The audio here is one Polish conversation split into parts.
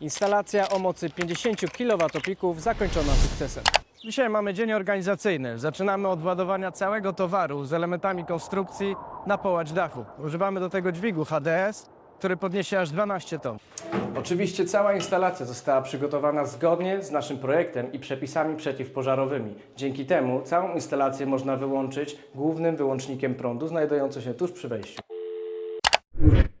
Instalacja o mocy 50 kWp zakończona sukcesem. Dzisiaj mamy dzień organizacyjny. Zaczynamy od ładowania całego towaru z elementami konstrukcji na połacz dachu. Używamy do tego dźwigu HDS, który podniesie aż 12 ton. Oczywiście cała instalacja została przygotowana zgodnie z naszym projektem i przepisami przeciwpożarowymi. Dzięki temu całą instalację można wyłączyć głównym wyłącznikiem prądu znajdującym się tuż przy wejściu.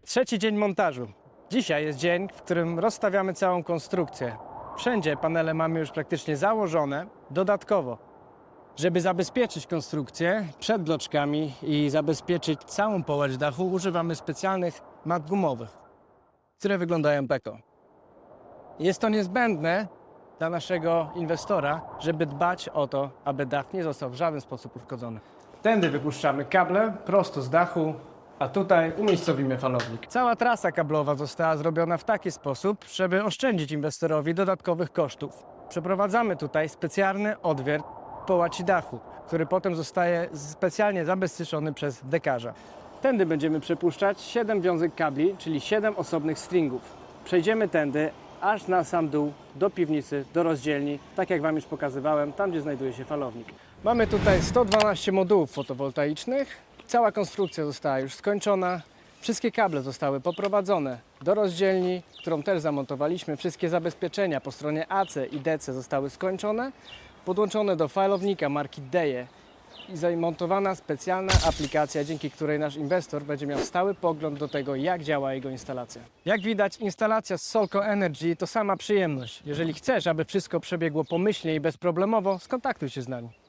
Trzeci dzień montażu. Dzisiaj jest dzień, w którym rozstawiamy całą konstrukcję. Wszędzie panele mamy już praktycznie założone. Dodatkowo, żeby zabezpieczyć konstrukcję przed bloczkami i zabezpieczyć całą połacz dachu, używamy specjalnych mat gumowych, które wyglądają peko. Jest to niezbędne dla naszego inwestora, żeby dbać o to, aby dach nie został w żaden sposób uszkodzony. Tędy wypuszczamy kable prosto z dachu, a tutaj umiejscowimy falownik. Cała trasa kablowa została zrobiona w taki sposób, żeby oszczędzić inwestorowi dodatkowych kosztów. Przeprowadzamy tutaj specjalny odwiert połaci dachu, który potem zostaje specjalnie zabezpieczony przez dekarza. Tędy będziemy przepuszczać 7 wiązek kabli, czyli 7 osobnych stringów. Przejdziemy tędy aż na sam dół, do piwnicy, do rozdzielni, tak jak Wam już pokazywałem, tam gdzie znajduje się falownik. Mamy tutaj 112 modułów fotowoltaicznych. Cała konstrukcja została już skończona. Wszystkie kable zostały poprowadzone do rozdzielni, którą też zamontowaliśmy. Wszystkie zabezpieczenia po stronie AC i DC zostały skończone. Podłączone do falownika marki Deje i zamontowana specjalna aplikacja, dzięki której nasz inwestor będzie miał stały pogląd do tego, jak działa jego instalacja. Jak widać, instalacja z Solco Energy to sama przyjemność. Jeżeli chcesz, aby wszystko przebiegło pomyślnie i bezproblemowo, skontaktuj się z nami.